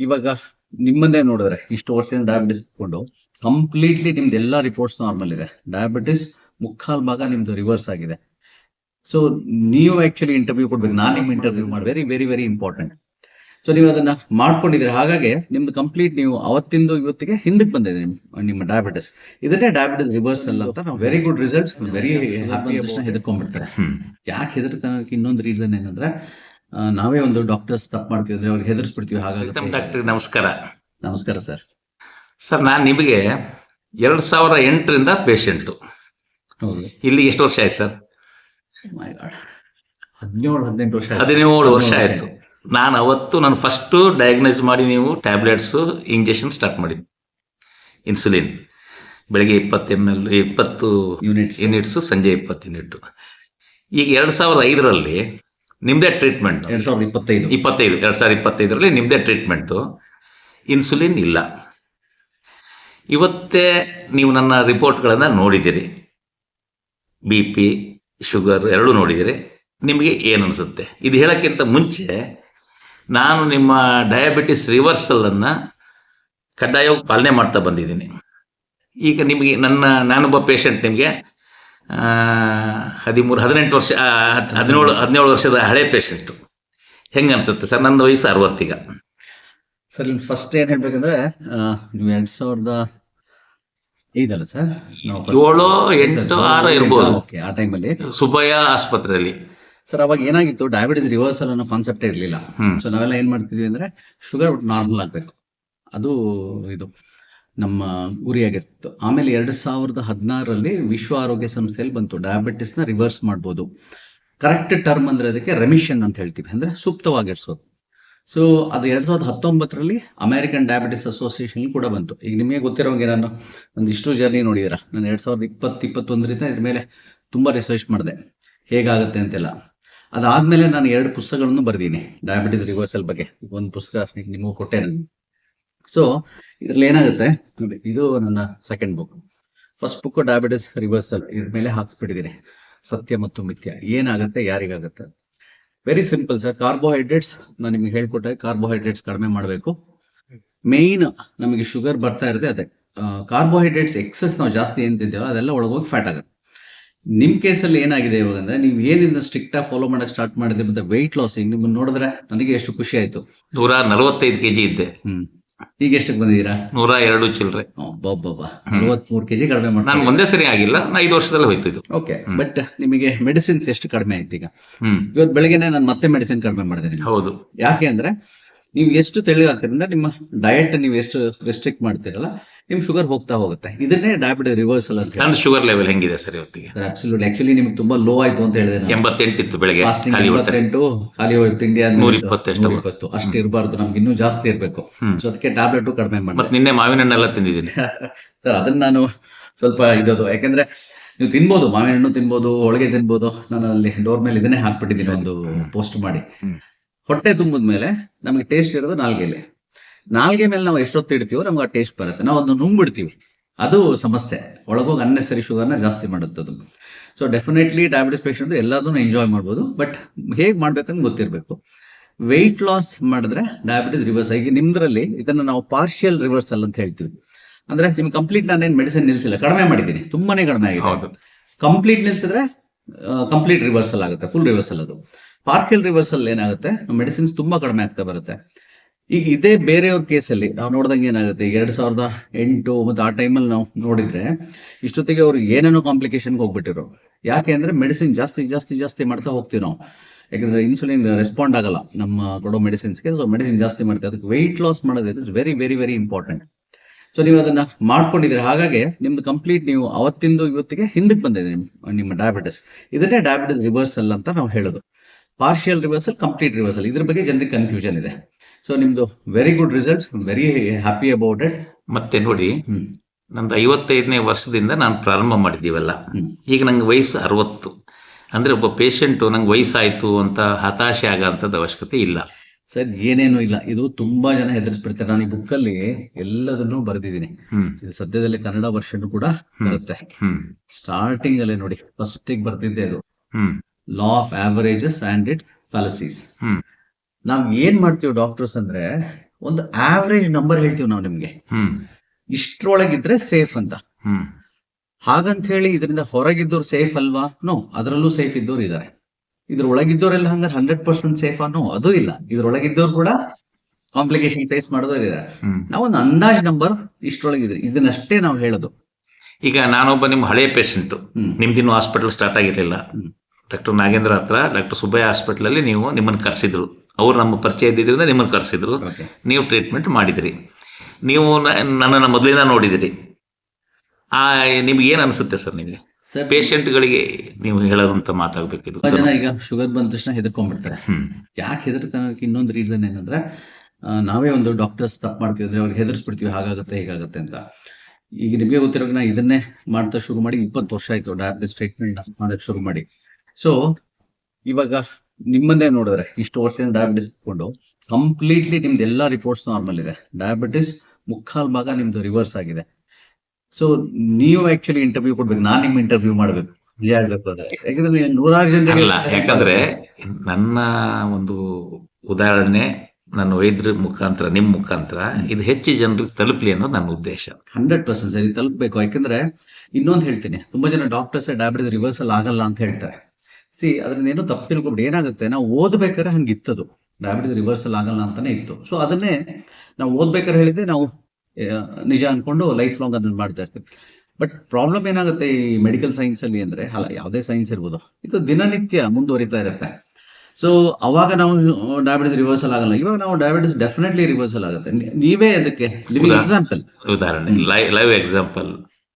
ಇವಾಗ ನಿಮ್ಮನ್ನೇ ನೋಡಿದ್ರೆ ಇಷ್ಟು ವರ್ಷದಿಂದ ಡಯಾಬಿಟಿಸ್ ಇಟ್ಕೊಂಡು ಕಂಪ್ಲೀಟ್ಲಿ ನಿಮ್ದು ಎಲ್ಲ ರಿಪೋರ್ಟ್ಸ್ ನಾರ್ಮಲ್ ಇದೆ. ಡಯಾಬಿಟಿಸ್ ಮುಕ್ಕಾಲ್ ಭಾಗ ನಿಮ್ದು ರಿವರ್ಸ್ ಆಗಿದೆ. ಸೊ ನೀವು ಆಕ್ಚುಲಿ ಇಂಟರ್ವ್ಯೂ ಕೊಡ್ಬೇಕು. ನಾನು ನಿಮ್ ಇಂಟರ್ವ್ಯೂ ಮಾಡಿ very very very important so ನೀವು ಅದನ್ನ ಮಾಡ್ಕೊಂಡಿದ್ರೆ ಹಾಗಾಗಿ ನಿಮ್ದು ಕಂಪ್ಲೀಟ್ ನೀವು ಅವತ್ತಿಂದ ಇವತ್ತಿಗೆ ಹಿಂದಕ್ಕೆ ಬಂದಿದೆ ನಿಮ್- ನಿಮ್ಮ ಡಯಾಬಿಟಿಸ್ ಇದನ್ನೇ ಡಯಾಬಿಟಿಸ್ ರಿವರ್ಸಲ್ ಅಂತ ನಾವು very good results very happy ಹೆದರ್ಕೊಂಡ್ಬಿಡ್ತಾರೆ. ಯಾಕೆ ಹೆದರ್ತಾನಕ್ಕೆ ಇನ್ನೊಂದು ರೀಸನ್ ಏನಂದ್ರೆ ನಾವೇ ಒಂದು ಡಾಕ್ಟರ್ಸ್ ತಪ್ಪು ಮಾಡ್ತೀವಿ ಅಂದ್ರೆ ಅವ್ರಿಗೆ ಹೆದರ್ಸ್ಬಿಡ್ತೀವಿ ಹಾಗಾಗಿ ಪ್ರೀತಮ್ ಡಾಕ್ಟರ್ ನಮಸ್ಕಾರ. ನಮಸ್ಕಾರ ಸರ್. ಸರ್ ನಾನು ನಿಮಗೆ ಎರಡು ಸಾವಿರ ಎಂಟರಿಂದ ಪೇಷಂಟು ಹೌದು. ಇಲ್ಲಿ ಎಷ್ಟು ವರ್ಷ ಆಯ್ತು ಸರ್? ಗಾಡ್ ಹದಿನೇಳು ಹದಿನೆಂಟು ವರ್ಷ. ಹದಿನೇಳು ವರ್ಷ ಆಯಿತು ಆಯ್ತು. ನಾನು ಅವತ್ತು ನಾನು ಫಸ್ಟು ಡಯಾಗ್ನೈಸ್ ಮಾಡಿ ನೀವು ಟ್ಯಾಬ್ಲೆಟ್ಸು ಇಂಜೆಕ್ಷನ್ ಸ್ಟಾರ್ಟ್ ಮಾಡಿದ್ದು. ಇನ್ಸುಲಿನ್ ಬೆಳಗ್ಗೆ ಇಪ್ಪತ್ತು ಎಂ ಎಲ್ ಇಪ್ಪತ್ತು ಯೂನಿಟ್ಸ್ ಯೂನಿಟ್ಸು ಸಂಜೆ ಇಪ್ಪತ್ತು ಯೂನಿಟ್ಟು ಈಗ ಎರಡು ಸಾವಿರದ ಐದರಲ್ಲಿ ನಿಮ್ಮದೇ ಟ್ರೀಟ್ಮೆಂಟ್ ಎರಡು ಸಾವಿರದ ಇಪ್ಪತ್ತೈದು. ಇಪ್ಪತ್ತೈದು ಎರಡು ಸಾವಿರದ ಇಪ್ಪತ್ತೈದರಲ್ಲಿ ನಿಮ್ಮದೇ ಟ್ರೀಟ್ಮೆಂಟು ಇನ್ಸುಲಿನ್ ಇಲ್ಲ. ಇವತ್ತೇ ನೀವು ನನ್ನ ರಿಪೋರ್ಟ್ಗಳನ್ನು ನೋಡಿದ್ದೀರಿ ಬಿ ಪಿ ಶುಗರ್ ಎರಡೂ ನೋಡಿದ್ದೀರಿ ನಿಮಗೆ ಏನು ಅನಿಸುತ್ತೆ? ಇದು ಹೇಳೋಕ್ಕಿಂತ ಮುಂಚೆ ನಾನು ನಿಮ್ಮ ಡಯಾಬಿಟಿಸ್ ರಿವರ್ಸಲನ್ನು ಕಡ್ಡಾಯವಾಗಿ ಪಾಲನೆ ಮಾಡ್ತಾ ಬಂದಿದ್ದೀನಿ. ಈಗ ನಿಮಗೆ ನನ್ನ ನಾನೊಬ್ಬ ಪೇಷಂಟ್ ನಿಮಗೆ ಹದಿಮೂರು ಹದಿನೆಂಟು ವರ್ಷ ಹದಿನೇಳು ಹದಿನೇಳು ವರ್ಷದ ಹಳೆ ಪೇಷಂಟು. ಹೆಂಗೆ ಅನಿಸುತ್ತೆ ಸರ್ ನನ್ನ ವಯಸ್ಸು ಅರವತ್ತೀಗ? ಸರ್ ಇಲ್ಲಿ ಫಸ್ಟ್ ಏನ್ ಹೇಳ್ಬೇಕಂದ್ರೆ ನೀವು ಎರಡ್ ಸಾವಿರದ ಐದಲ್ಲ ಸರ್? ಏಳು, ಎಂಟು, ಆರು ಇರ್ಬೋದು. ಓಕೆ ಆ ಟೈಮಲ್ಲಿ ಸುಬ್ಬಯ್ಯ ಆಸ್ಪತ್ರೆಯಲ್ಲಿ. ಸರ್ ಅವಾಗ ಏನಾಗಿತ್ತು ಡಯಾಬಿಟಿಸ್ ರಿವರ್ಸಲ್ ಅನ್ನೋ ಕಾನ್ಸೆಪ್ಟೇ ಇರಲಿಲ್ಲ. ಸೊ ನಾವೆಲ್ಲ ಏನ್ ಮಾಡ್ತಿದ್ವಿ ಅಂದ್ರೆ ಶುಗರ್ ನಾರ್ಮಲ್ ಆಗ್ಬೇಕು. ಅದು ಇದು. ನಮ್ಮ ಗುರಿಯಾಗಿತ್ತು. ಆಮೇಲೆ ಎರಡ್ ಸಾವಿರದ ಹದಿನಾರರಲ್ಲಿ ವಿಶ್ವ ಆರೋಗ್ಯ ಸಂಸ್ಥೆಯಲ್ಲಿ ಬಂತು. ಡಯಾಬಿಟಿಸ್ನ ರಿವರ್ಸ್ ಮಾಡ್ಬೋದು. ಕರೆಕ್ಟ್ ಟರ್ಮ್ ಅಂದ್ರೆ ಅದಕ್ಕೆ ರೆಮಿಷನ್ ಅಂತ ಹೇಳ್ತೀವಿ. ಅಂದ್ರೆ ಸೂಕ್ತವಾಗಿರ್ಸೋದು. ಸೊ ಅದು ಎರಡ್ ಸಾವಿರದ ಹತ್ತೊಂಬತ್ತರಲ್ಲಿ ಅಮೆರಿಕನ್ ಡಯಾಬಿಟಿಸ್ ಅಸೋಸಿಯೇಷನ್ ಕೂಡ ಬಂತು. ಈಗ ನಿಮಗೆ ಗೊತ್ತಿರೋಂಗೆ ನಾನು ಒಂದಿಷ್ಟು ಜರ್ನಿ ನೋಡಿದಿರ ನಾನು ಎರಡ್ ಸಾವಿರದ ಇಪ್ಪತ್ತು, ಇಪ್ಪತ್ತೊಂದರಿಂದ ಇದ್ರ ಮೇಲೆ ತುಂಬಾ ರಿಸರ್ಚ್ ಮಾಡಿದೆ. ಹೇಗಾಗುತ್ತೆ ಅಂತೆಲ್ಲ. ಅದಾದ್ಮೇಲೆ ನಾನು ಎರಡು ಪುಸ್ತಕಗಳನ್ನು ಬರ್ದೀನಿ ಡಯಾಬಿಟಿಸ್ ರಿವರ್ಸಲ್ ಬಗ್ಗೆ. ಒಂದು ಪುಸ್ತಕ ನಿಮಗೂ ಕೊಟ್ಟೆ ನಾನು ಸೊ ಇದ್ರಲ್ಲಿ ಏನಾಗುತ್ತೆ? ನೋಡಿ ಇದು ನನ್ನ second book first book diabetes reversal ಇದ್ರ ಮೇಲೆ ಹಾಕ್ಸ್ಬಿಟ್ಟಿದ್ದೀನಿ ಸತ್ಯ ಮತ್ತು ಮಿಥ್ಯ. ಏನಾಗುತ್ತೆ ಯಾರಿಗಾಗುತ್ತೆ? ವೆರಿ ಸಿಂಪಲ್ ಸರ್ ಕಾರ್ಬೋಹೈಡ್ರೇಟ್ಸ್ ನಾನು ನಿಮ್ಗೆ ಹೇಳ್ಕೊಟ್ಟೆ ಕಾರ್ಬೋಹೈಡ್ರೇಟ್ಸ್ ಕಡಿಮೆ ಮಾಡಬೇಕು. ಮೇಯ್ನ್ ನಮಗೆ ಶುಗರ್ ಬರ್ತಾ ಇರುತ್ತೆ ಅದೇ. ಕಾರ್ಬೋಹೈಡ್ರೇಟ್ಸ್ ಎಕ್ಸಸ್ ನಾವು ಜಾಸ್ತಿ ಏನ್ ತಿಂತೇವೋ ಅದೆಲ್ಲ ಒಳಗೋಗಿ ಫ್ಯಾಟ್ ಆಗುತ್ತೆ. ನಿಮ್ ಕೇಸಲ್ಲಿ ಏನಾಗಿದೆ ಇವಾಗ ಅಂದ್ರೆ ನೀವು ಏನಿಂದ ಸ್ಟ್ರಿಕ್ಟ್ ಆಗಿ ಫಾಲೋ ಮಾಡಕ್ ಸ್ಟಾರ್ಟ್ ಮಾಡಿದ್ರೆ ಮತ್ತೆ ವೆಯ್ಟ್ ಲಾಸಿಂಗ್ ನಿಮ್ಮನ್ನ ನೋಡಿದ್ರೆ ನನಗೆ ಎಷ್ಟು ಖುಷಿ ಆಯ್ತು. ನೂರ ನಲವತ್ತೈದು ಕೆಜಿ ಇದ್ದೆ. ಹ್ಮ್. ಈಗ ಎಷ್ಟಕ್ಕೆ ಬಂದಿದ್ದೀರಾ? ನೂರ ಎರಡು ಚಿಲ್ಲರೆ ಬಾಬಾ ನಲವತ್ಮೂರು ಕೆಜಿ ಕಡಿಮೆ ನಾನು ಮಾಡಿ ಒಂದೇ ಸರಿ ಆಗಿಲ್ಲ ನಾ ಐದು ವರ್ಷದಲ್ಲಿ ಹೋಯ್ತಿದ್ದು. ಓಕೆ ಬಟ್ ನಿಮಗೆ ಮೆಡಿಸಿನ್ಸ್ ಎಷ್ಟು ಕಡಿಮೆ ಆಯ್ತು ಈಗ? ಇವತ್ತು ಬೆಳಗ್ಗೆನೆ ನಾನು ಮತ್ತೆ ಮೆಡಿಸಿನ್ ಕಡಿಮೆ ಮಾಡಿದ್ದೀನಿ. ಹೌದು. ಯಾಕೆ ಅಂದ್ರೆ ನೀವು ಎಷ್ಟು ತೆಳ್ಳಗಾಗ್ತೀರಿಂದ ನಿಮ್ಮ ಡಯಟ್ ನೀವು ಎಷ್ಟು ರೆಸ್ಟ್ರಿಕ್ಟ್ ಮಾಡ್ತೀರಲ್ಲ ನಿಮ್ ಶುಗರ್ ಹೋಗ್ತಾ ಹೋಗುತ್ತೆ. ಇದನ್ನೇ ಡಯಾಬಿಟಿಸ್ ರಿವರ್ಸಲ್ ಅಂತ ನನ್ನ ಶುಗರ್ ಲೆವೆಲ್ ಹೆಂಗಿದೆ ಸರ್ ಇವತ್ತಿಗೆ? ಅಬ್ಸಲ್ಯೂಟ್ ಆಕ್ಚುಲಿ ನಿಮ್ಗೆ ತುಂಬಾ ಲೋ ಆಯ್ತು ಅಂತ ಹೇಳಿದೆ ನಾನು. ಎಂಬತ್ತೆಂಟಿತ್ತು ಬೆಳಗ್ಗೆ ಖಾಲಿ ಹೊಟ್ಟೆ. ಎಂಬತ್ತೆಂಟು ಖಾಲಿ ಹೊಟ್ಟೆ ತಿಂಡಿ ಆದ್ಮೇಲೆ ಎಷ್ಟು ಅಷ್ಟು ಇರಬಾರ್ದು ನಮ್ಗೆ ಇನ್ನೂ ಜಾಸ್ತಿ ಇರಬೇಕು. ಹ್ಮ್. ಸೊ ಅದಕ್ಕೆ ಟ್ಯಾಬ್ಲೆಟ್ ಕಡಿಮೆ ಮಾಡಿ ನಿನ್ನೆ ಮಾವಿನ ಹಣ್ಣೆಲ್ಲ ತಿಂದಿದ್ದೀನಿ. ಸರ್ ಅದನ್ನ ನಾನು ಸ್ವಲ್ಪ ಇದೋದು ಯಾಕಂದ್ರೆ ನೀವು ತಿನ್ಬೋದು ಮಾವಿನ ಹಣ್ಣು ತಿನ್ಬೋದು ಹೋಳಿಗೆ ತಿನ್ಬೋದು. ನಾನು ಅಲ್ಲಿ ಡೋರ್ ಮೇಲೆ ಇದನ್ನೇ ಹಾಕ್ಬಿಟ್ಟಿದ್ದೀನಿ ಒಂದು ಪೋಸ್ಟ್ ಮಾಡಿ. ಹ್ಮ್. ಹೊಟ್ಟೆ ತುಂಬಿದ ಮೇಲೆ ನಮಗೆ ಟೇಸ್ಟ್ ಇರೋದು ನಾಲ್ಗೆಲೆ ನಾಲ್ಗೆ ಮೇಲೆ ನಾವು ಎಷ್ಟೊತ್ತು ಇಡ್ತೀವೋ ನಮ್ಗೆ ಆ ಟೇಸ್ಟ್ ಬರುತ್ತೆ. ನಾವು ಅದನ್ನು ನುಂಗ್ಬಿಡ್ತೀವಿ. ಅದು ಸಮಸ್ಯೆ. ಒಳಗೋಗಿ ಅನ್ನೆಸರಿ ಶುಗರ್ನ ಜಾಸ್ತಿ ಮಾಡುತ್ತೆ ಅದು ಸೊ ಡೆಫಿನೆಟ್ಲಿ ಡಯಾಬಿಟಿಸ್ ಪೇಷಂಟ್ ಎಲ್ಲದನ್ನು ಎಂಜಾಯ್ ಮಾಡ್ಬೋದು. ಬಟ್ ಹೇಗೆ ಮಾಡ್ಬೇಕಂತ ಗೊತ್ತಿರಬೇಕು. ವೆಯ್ಟ್ ಲಾಸ್ ಮಾಡಿದ್ರೆ ಡಯಾಬಿಟಿಸ್ ರಿವರ್ಸ್ ಆಗಿ ನಿಮ್ದ್ರಲ್ಲಿ ಇದನ್ನ ನಾವು ಪಾರ್ಷಿಯಲ್ ರಿವರ್ಸಲ್ ಅಂತ ಹೇಳ್ತೀವಿ. ಅಂದ್ರೆ ನಿಮ್ಗೆ ಕಂಪ್ಲೀಟ್ ನಾನೇನು ಮೆಡಿಸಿನ್ ನಿಲ್ಸಿಲ್ಲ. ಕಡಿಮೆ ಮಾಡಿದ್ದೀನಿ. ತುಂಬಾನೇ ಕಡಿಮೆ ಆಗಿದೆ. ಕಂಪ್ಲೀಟ್ ನಿಲ್ಸಿದ್ರೆ ಕಂಪ್ಲೀಟ್ ರಿವರ್ಸಲ್ ಆಗುತ್ತೆ. ಫುಲ್ ರಿವರ್ಸಲ್ ಅದು. ಪಾರ್ಷಿಯಲ್ ರಿವರ್ಸಲ್ ಏನಾಗುತ್ತೆ? ಮೆಡಿಸಿನ್ಸ್ ತುಂಬಾ ಕಡಿಮೆ ಆಗ್ತಾ ಬರುತ್ತೆ. ಈಗ ಇದೇ ಬೇರೆಯವ್ರ ಕೇಸಲ್ಲಿ ನಾವು ನೋಡಿದಂಗೆ ಏನಾಗುತ್ತೆ? ಎರಡ್ ಸಾವಿರದ ಎಂಟು ಮತ್ತೆ ಆ ಟೈಮಲ್ಲಿ ನಾವು ನೋಡಿದ್ರೆ ಇಷ್ಟೊತ್ತಿಗೆ ಅವ್ರು ಏನೇನೋ ಕಾಂಪ್ಲಿಕೇಶನ್ಗೆ ಹೋಗ್ಬಿಟ್ಟಿರೋ ಯಾಕೆ ಅಂದ್ರೆ ಮೆಡಿಸಿನ್ ಜಾಸ್ತಿ ಜಾಸ್ತಿ ಜಾಸ್ತಿ ಮಾಡ್ತಾ ಹೋಗ್ತೀವಿ ನಾವು. ಯಾಕಂದ್ರೆ ಇನ್ಸುಲಿನ್ ರೆಸ್ಪಾಂಡ್ ಆಗಲ್ಲ ನಮ್ಮ ಕೊಡೋ ಮೆಡಿಸಿನ್ಸ್ಗೆ ಸೊ ಮೆಡಿಸಿನ್ ಜಾಸ್ತಿ ಮಾಡ್ತೀವಿ. ಅದಕ್ಕೆ ವೆಯ್ಟ್ ಲಾಸ್ ಮಾಡೋದು it's very very very important so ನೀವು ಅದನ್ನ ಮಾಡ್ಕೊಂಡಿದ್ರೆ ಹಾಗಾಗಿ ನಿಮ್ದು ಕಂಪ್ಲೀಟ್ ನೀವು ಅವತ್ತಿಂದು, ಇವತ್ತಿಗೆ ಹಿಂದಕ್ಕೆ ಬಂದಿದೆ ನಿಮ್- ನಿಮ್ಮ ಡಯಾಬಿಟಿಸ್ ಇದನ್ನೇ ಡಯಾಬಿಟಿಸ್ ರಿವರ್ಸಲ್ ಅಂತ ನಾವು ಹೇಳೋದು. ಪಾರ್ಷಿಯಲ್ ರಿವರ್ಸಲ್ ಕಂಪ್ಲೀಟ್ ರಿವರ್ಸಲ್ ಇದ್ರ ಬಗ್ಗೆ ಜನರಿಗೆ ಕನ್ಫ್ಯೂಷನ್ ಇದೆ. ಸೊ ನಿಮ್ದು very good results very happy about it ಮತ್ತೆ ನೋಡಿ ನಂದು ಐವತ್ತೈದನೇ ವರ್ಷದಿಂದ ನಾನು ಪ್ರಾರಂಭ ಮಾಡಿದ್ದೀವಲ್ಲ. ಈಗ ನಂಗೆ ವಯಸ್ಸು ಅರವತ್ತು. ಅಂದ್ರೆ ಒಬ್ಬ ಪೇಷಂಟು ನಂಗೆ ವಯಸ್ಸಾಯ್ತು ಅಂತ ಹತಾಶೆ ಆಗೋಂಥದ್ದು ಅವಶ್ಯಕತೆ ಇಲ್ಲ. ಸರ್ ಏನೇನು ಇಲ್ಲ. ಇದು ತುಂಬಾ ಜನ ಹೆದರ್ಸ್ಬಿಡ್ತಾರೆ. ನಾನು ಈ ಬುಕ್ ಅಲ್ಲಿ ಎಲ್ಲದನ್ನು ಬರೆದಿದ್ದೀನಿ. ಹ್ಮ್. ಇದು ಸದ್ಯದಲ್ಲಿ ಕನ್ನಡ ವರ್ಷನ್ ಕೂಡ ಬರುತ್ತೆ. ಹ್ಮ್. ಸ್ಟಾರ್ಟಿಂಗ್ ಅಲ್ಲಿ ನೋಡಿ. ಫಸ್ಟ್ ಬರ್ತಿದ್ದೆ ಅದು ಹ್ಮ್. Law of averages and it fallacies hmm. ನಾವ್ ಏನ್ ಮಾಡ್ತೀವಿ ಡಾಕ್ಟರ್ಸ್ ಅಂದ್ರೆ ಒಂದು ಆವರೇಜ್ ನಂಬರ್ ಹೇಳ್ತೀವಿ ನಾವು ನಿಮ್ಗೆ. ಹ್ಮ್. ಇಷ್ಟ್ರೊಳಗಿದ್ರೆ ಸೇಫ್ ಅಂತ. ಹ್ಮ್. ಹಾಗಂತ ಹೇಳಿ ಇದರಿಂದ ಹೊರಗಿದ್ದವ್ರು ಸೇಫ್ ಅಲ್ವಾ? ನೋ ಅದರಲ್ಲೂ ಸೇಫ್ ಇದ್ದವ್ರು ಇದ್ದಾರೆ ಇದ್ರ. ಒಳಗಿದ್ದವರೆಲ್ಲ ಹಂಗಾರೆ ಹಂಡ್ರೆಡ್ ಪರ್ಸೆಂಟ್ ಸೇಫ್ ಅನ್ನೋ ಅದು ಇಲ್ಲ. ಇದ್ರೊಳಗಿದ್ದವ್ರು ಕೂಡ ಕಾಂಪ್ಲಿಕೇಶನ್ ಫೇಸ್ ಮಾಡೋದವ್ರು ಇದೆ ನಾವು ಒಂದು ಅಂದಾಜ್ ನಂಬರ್ ಇಷ್ಟೊಳಗಿದ್ರೆ ಇದನ್ನಷ್ಟೇ ನಾವು ಹೇಳೋದು. ಈಗ ನಾನೊಬ್ಬ ನಿಮ್ಮ ಹಳೆಯ ಪೇಷಂಟು ನಿಮ್ದಿನ್ನು ಹಾಸ್ಪಿಟಲ್ ಸ್ಟಾರ್ಟ್ ಆಗಿರಲಿಲ್ಲ. ಡಾಕ್ಟರ್ ನಾಗೇಂದ್ರ ಹತ್ರ ಡಾಕ್ಟರ್ ಸುಬ್ಬಯ್ಯ ಹಾಸ್ಪಿಟ್ಲಲ್ಲಿ ನೀವು ನಿಮ್ಮನ್ನು ಕರೆಸಿದ್ರು. ಅವ್ರು ನಮ್ಮ ಪರಿಚಯ ಇದ್ದಿದ್ದರಿಂದ ನಿಮ್ಮನ್ನು ಕರೆಸಿದ್ರು. ನೀವು ಟ್ರೀಟ್ಮೆಂಟ್ ಮಾಡಿದಿರಿ. ನೀವು ನನ್ನನ್ನು ಮೊದಲಿಂದ ನೋಡಿದಿರಿ. ಆ ನಿಮ್ಗೆ ಏನು ಅನಿಸುತ್ತೆ ಸರ್ ನಿಮಗೆ? ಪೇಷಂಟ್ಗಳಿಗೆ ನೀವು ಹೇಳೋದಂತ ಮಾತಾಗಬೇಕಿದು. ಜನ ಈಗ ಶುಗರ್ ಬಂದ ತಕ್ಷಣ ಹೆದರ್ಕೊಂಡ್ಬಿಡ್ತಾರೆ. ಯಾಕೆ ಹೆದರ್ತಾನೆ ಇನ್ನೊಂದು ರೀಸನ್ ಏನಂದ್ರೆ ನಾವೇ ಒಂದು ಡಾಕ್ಟರ್ಸ್ ತಪ್ಪು ಮಾಡ್ತೀವಿ ಅಂದ್ರೆ ಅವ್ರಿಗೆ ಹೆದರ್ಸ್ಬಿಡ್ತೀವಿ ಹಾಗಾಗತ್ತೆ ಹೇಗಾಗತ್ತೆ ಅಂತ. ಈಗ ನಿಮಗೆ ಗೊತ್ತಿರೋ ನಾ ಇದನ್ನೇ ಮಾಡ್ತಾ ಶುರು ಮಾಡಿ ಇಪ್ಪತ್ತು ವರ್ಷ ಆಯ್ತು ಡಯಾಬಿಟಿಸ್ ಟ್ರೀಟ್ಮೆಂಟ್ ಮಾಡೋಕೆ ಶುರು ಮಾಡಿ. ಸೊ ಇವಾಗ ನಿಮ್ಮನ್ನೇ ನೋಡಿದ್ರೆ ಇಷ್ಟು ವರ್ಷದಿಂದ ಡಯಾಬಿಟಿಸ್ ಇಟ್ಕೊಂಡು ಕಂಪ್ಲೀಟ್ಲಿ ನಿಮ್ದು ಎಲ್ಲಾ ರಿಪೋರ್ಟ್ಸ್ ನಾರ್ಮಲ್ ಇದೆ. ಡಯಾಬಿಟಿಸ್ ಮುಕ್ಕಾಲ್ ಭಾಗ ನಿಮ್ದು ರಿವರ್ಸ್ ಆಗಿದೆ. ಸೊ ನೀವು ಆಕ್ಚುಲಿ ಇಂಟರ್ವ್ಯೂ ಕೊಡ್ಬೇಕು. ನಾನು ನಿಮ್ ಇಂಟರ್ವ್ಯೂ ಮಾಡ್ಬೇಕು. ನಿಜ ಹೇಳ್ಬೇಕು ಅಂದ್ರೆ. ಯಾಕಂದ್ರೆ ನೂರಾರು ಜನರಿಗೆ ಅಲ್ಲ ಯಾಕಂದ್ರೆ ನನ್ನ ಒಂದು ಉದಾಹರಣೆ ನನ್ನ ವೈದ್ಯರ ಮುಖಾಂತರ ನಿಮ್ಮ ಮುಖಾಂತರ ಇದು ಹೆಚ್ಚು ಜನರಿಗೆ ತಲುಪಲಿ ಅನ್ನೋದು ನನ್ನ ಉದ್ದೇಶ. ಹಂಡ್ರೆಡ್ ಪರ್ಸೆಂಟ್ ಸರಿ ತಲುಪಬೇಕು. ಯಾಕಂದ್ರೆ ಇನ್ನೊಂದು ಹೇಳ್ತೀನಿ. ತುಂಬಾ ಜನ ಡಾಕ್ಟರ್ಸ್ ಡಯಾಬಿಟಿಸ್ ರಿವರ್ಸಲ್ ಆಗಲ್ಲ ಅಂತ ಹೇಳ್ತಾರೆ. ಸಿ ಅದರಿಂದ ಏನು ತಪ್ಪು ಏನಾಗುತ್ತೆ? ನಾವು ಓದ್ಬೇಕಾದ್ರೆ ಹಂಗಿತ್ತದು. ಡಯಾಬಿಟಿಸ್ ರಿವರ್ಸಲ್ ಆಗಲ್ಲ ಅಂತಾನೆ ಇತ್ತು. ಸೊ ಅದನ್ನೇ ನಾವು ಓದ್ಬೇಕಾದ್ರೆ ಹೇಳಿದ್ರೆ ನಾವು ನಿಜ ಅನ್ಕೊಂಡು ಲೈಫ್ ಲಾಂಗ್ ಅದನ್ನ ಮಾಡ್ತಾ ಇರ್ತೀವಿ. ಬಟ್ ಪ್ರಾಬ್ಲಮ್ ಏನಾಗುತ್ತೆ ಈ ಮೆಡಿಕಲ್ ಸೈನ್ಸ್ ಅಲ್ಲಿ ಅಂದ್ರೆ ಅಲ್ಲ ಯಾವುದೇ ಸೈನ್ಸ್ ಇರ್ಬೋದು ಇದು ದಿನನಿತ್ಯ ಮುಂದುವರಿತಾ ಇರುತ್ತೆ. ಸೊ ಅವಾಗ ನಾವು ಡಯಾಬಿಟಿಸ್ ರಿವರ್ಸಲ್ ಆಗಲ್ಲ ಇವಾಗ ನಾವು ಡಯಾಬಿಟಿಸ್ ಡೆಫಿನೆಟ್ಲಿ ರಿವರ್ಸಲ್ ಆಗುತ್ತೆ. ನೀವೇ ಅದಕ್ಕೆ? ಎಕ್ಸಾಂಪಲ್ ಉದಾಹರಣೆ ಲೈವ್ ಎಕ್ಸಾಂಪಲ್